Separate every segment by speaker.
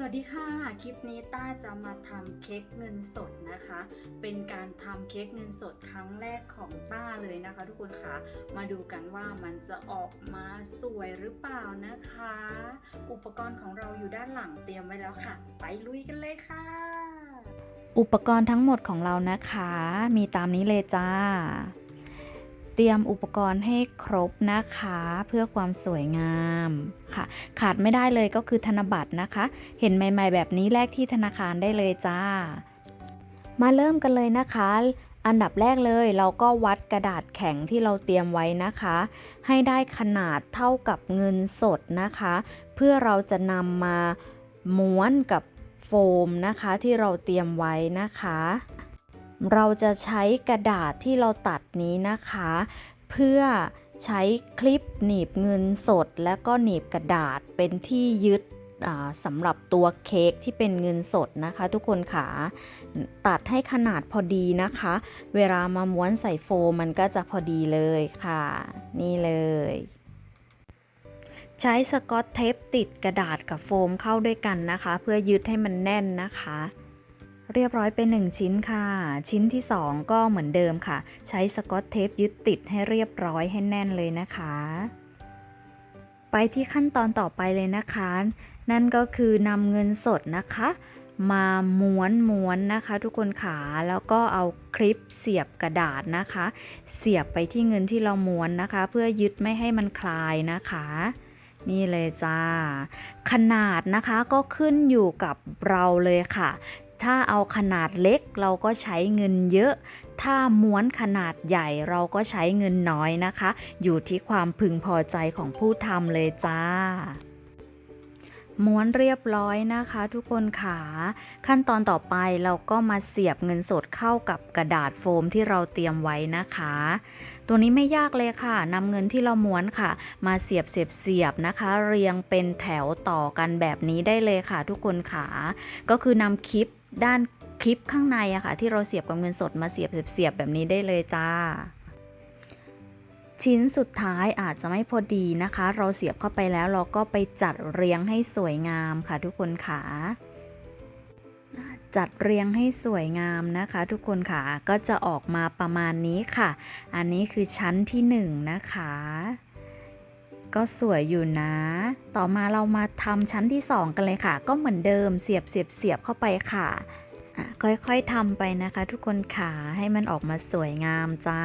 Speaker 1: สวัสดีค่ะ คลิปนี้ต้าจะมาทำเค้กเงินสดนะคะ เป็นการทำเค้กเงินสดครั้งแรกของต้าเลยนะคะ ทุกคนคะมาดูกันว่ามันจะออกมาสวยหรือเปล่านะคะ อุปกรณ์ของเราอยู่ด้านหลังเตรียมไว้แล้วค่ะ ไปลุยกันเลยค่ะ
Speaker 2: อุปกรณ์ทั้งหมดของเรานะคะ มีตามนี้เลยจ้า เตรียมอุปกรณ์ให้ครบนะคะ เพื่อความสวยงามค่ะ ขาดไม่ได้เลยก็คือธนบัตรนะคะ เห็นใหม่ ๆ แบบนี้แลกที่ธนาคารได้เลยจ้า มาเริ่มกันเลยนะคะอันดับแรกเลยเราก็วัดกระดาษแข็งที่เราเตรียมไว้นะคะ ให้ได้ขนาดเท่ากับเงินสดนะคะ เพื่อเราจะนำมาม้วนกับโฟมนะคะที่เราเตรียมไว้นะคะ เราจะใช้กระดาษที่เราตัดนี้นะคะ เพื่อใช้คลิปหนีบเงินสด และก็หนีบกระดาษเป็นที่ยึดสำหรับตัวเค้กที่เป็นเงินสดนะคะ ทุกคนค่ะตัดให้ขนาดพอดีนะคะ เวลามาม้วนใส่โฟมมันก็จะพอดีเลยค่ะ นี่เลย ใช้สกอตเทปติดกระดาษกับโฟมเข้าด้วยกันนะคะ เพื่อยึดให้มันแน่นนะคะ เรียบร้อยเป็น 1 ชิ้นค่ะ ชิ้นที่ 2 ก็เหมือนเดิมค่ะ ใช้สกอตเทปยึดติดให้เรียบร้อยให้แน่นเลยนะคะ ไปที่ขั้นตอนต่อไปเลยนะคะ นั่นก็คือนำเงินสดนะคะ มาม้วนม้วนนะคะ ทุกคนขาแล้วก็เอาคลิปเสียบกระดาษนะคะ เสียบไปที่เงินที่เราม้วนนะคะ เพื่อยึดไม่ให้มันคลายนะคะนี่เลยจ้า ขนาดนะคะก็ขึ้นอยู่กับเราเลยค่ะ ถ้าเอาขนาดเล็กเราก็ใช้เงินเยอะ ถ้าม้วนขนาดใหญ่เราก็ใช้เงินน้อยนะคะ อยู่ที่ความพึงพอใจของผู้ทำเลยจ้าม้วนเรียบร้อยนะคะทุกคนขาขั้นตอนต่อไปเราก็มาเสียบเงินสดเข้ากับกระดาษโฟมที่เราเตรียมไว้นะคะ ตัวนี้ไม่ยากเลยค่ะนำเงินที่เราม้วนค่ะ มาเสียบเสียบเสียบนะคะ เรียงเป็นแถวต่อกันแบบนี้ได้เลยค่ะ ทุกคนขาก็คือนำคลิป ด้านคลิปข้างในอะค่ะ ที่เราเสียบกับเงินสดมาเสียบเสียบเสียบแบบนี้ได้เลยจ้า ชิ้นสุดท้ายอาจจะไม่พอดีนะคะ เราเสียบเข้าไปแล้วเราก็ไปจัดเรียงให้สวยงามค่ะทุกคนขาจัดเรียงให้สวยงามนะคะ ทุกคนค่ะก็จะออกมาประมาณนี้ค่ะ อันนี้คือชั้นที่หนึ่งนะคะ ก็สวยอยู่นะ ต่อมาเรามาทำชั้นที่ 2 กันเลยค่ะ ก็เหมือนเดิมเสียบเสียบเสียบเข้าไปค่ะค่อยๆทำไปนะคะ ทุกคนขาให้มันออกมาสวยงามจ้า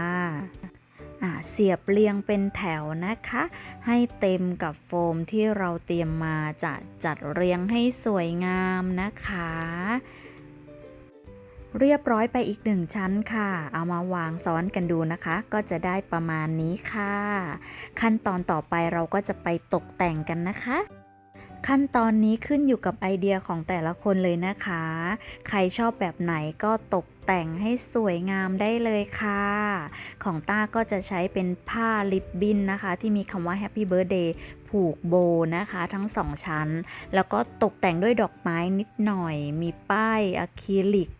Speaker 2: เสียบเรียงเป็นแถวนะคะ ให้เต็มกับโฟมที่เราเตรียมมาจะจัดเรียงให้สวยงามนะคะ เรียบร้อยไปอีกหนึ่งชั้นค่ะ เอามาวางซ้อนกันดูนะคะ ก็จะได้ประมาณนี้ค่ะ ขั้นตอนต่อไปเราก็จะไปตกแต่งกันนะคะ ขั้นตอนนี้ขึ้นอยู่กับไอเดียของแต่ละคนเลยนะคะ ใครชอบแบบไหนก็ตกแต่งให้สวยงามได้เลยค่ะ ของต้าก็จะใช้เป็นผ้าลิปบินนะคะ ที่มีคำว่า Happy Birthday ผูกโบนะคะทั้งสองชั้น แล้วก็ตกแต่งด้วยดอกไม้นิดหน่อย มีป้ายอะคริลิก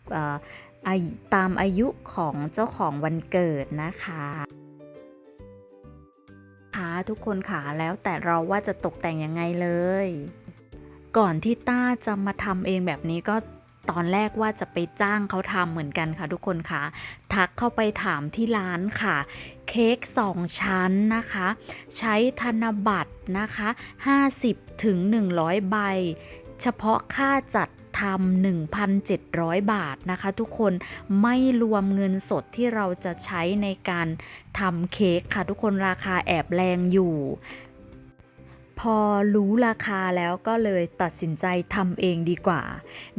Speaker 2: ตามอายุของเจ้าของวันเกิดนะคะคะทุกคนค่ะแล้วแต่เราว่าจะตกแต่งยังไงเลย ก่อนที่ต้าจะมาทำเองแบบนี้ก็ ตอนแรกว่าจะไปจ้างเขาทำเหมือนกันค่ะทุกคนค่ะ ทักเข้าไปถามที่ร้านค่ะ เค้ก2ชั้นนะคะ ใช้ธนบัตรนะคะ 50ถึง100 ใบ เฉพาะค่าจัดทำ1,700 บาทนะคะ ทุกคนไม่รวมเงินสดที่เราจะใช้ในการทำเค้กค่ะ ทุกคนราคาแอบแรงอยู่ พอรู้ราคาแล้วก็เลยตัดสินใจทำเองดีกว่า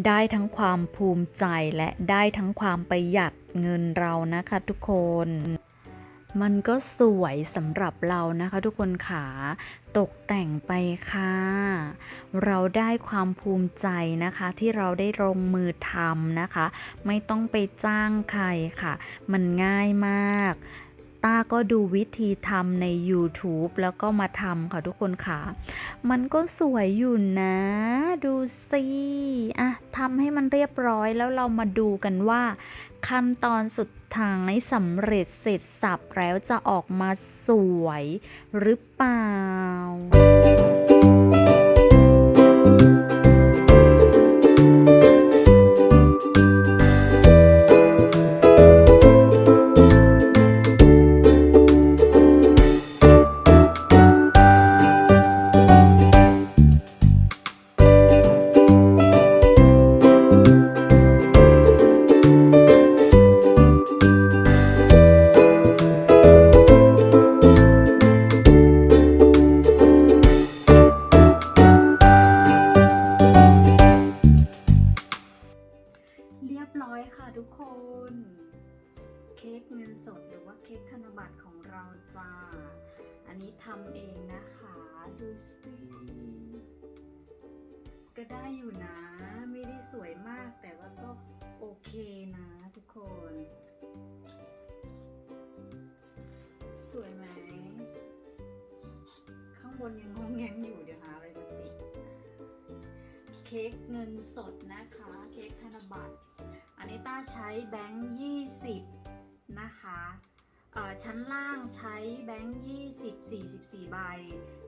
Speaker 2: ได้ทั้งความภูมิใจและได้ทั้งความประหยัดเงินเรานะคะทุกคนมันก็สวยสำหรับเรานะคะทุกคนขาตกแต่งไปค่ะ เราได้ความภูมิใจนะคะที่เราได้ลงมือทำนะคะ ไม่ต้องไปจ้างใครค่ะ มันง่ายมาก ต้าก็ดูวิธีทำใน YouTube แล้วก็มาทำค่ะทุกคนค่ะ มันก็สวยอยู่นะ ดูสิอะทำให้มันเรียบร้อยแล้วเรามาดูกันว่า ขั้นตอนสุดท้ายสำเร็จเสร็จสับแล้วจะออกมาสวยหรือเปล่าียบร้อย
Speaker 1: ค้กเงินสดหรือว่าเค้กธนบัตรของเราจ้า อันนี้ทำเองนะคะ ดูสิก็ได้อยู่นะ ไม่ได้สวยมากแต่ว่าก็โอเคนะทุกคน สวยไหม ข้างบนยังงงแงงอยู่เดี๋ยวหาอะไรมาติดเค้กเงินสดนะคะ เค้กธนบัตร อันนี้ต้าใช้แบงค์20นะคะอ่อชั้นล่างใช้แบงค์20 44ใบ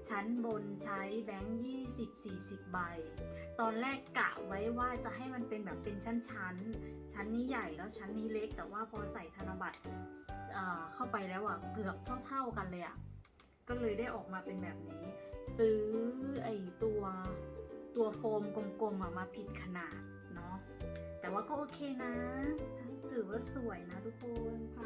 Speaker 1: ชั้นบนใช้แบงค์20 40ใบ ตอนแรกกะไว้ว่าจะให้มันเป็นแบบเป็นชั้นๆชั้นนี้ใหญ่แล้วชั้นนี้เล็ก แต่ว่าพอใส่ธนบัตรเอ่อเข้าไปแล้วอะเกือบเท่าๆกันเลยอะก็เลยได้ออกมาเป็นแบบนี้ ซื้อไอตัวตัวโฟมกลมๆมาผิดขนาด แต่ว่าก็โอเคนะถือว่าสวยนะทุกคนผ่าน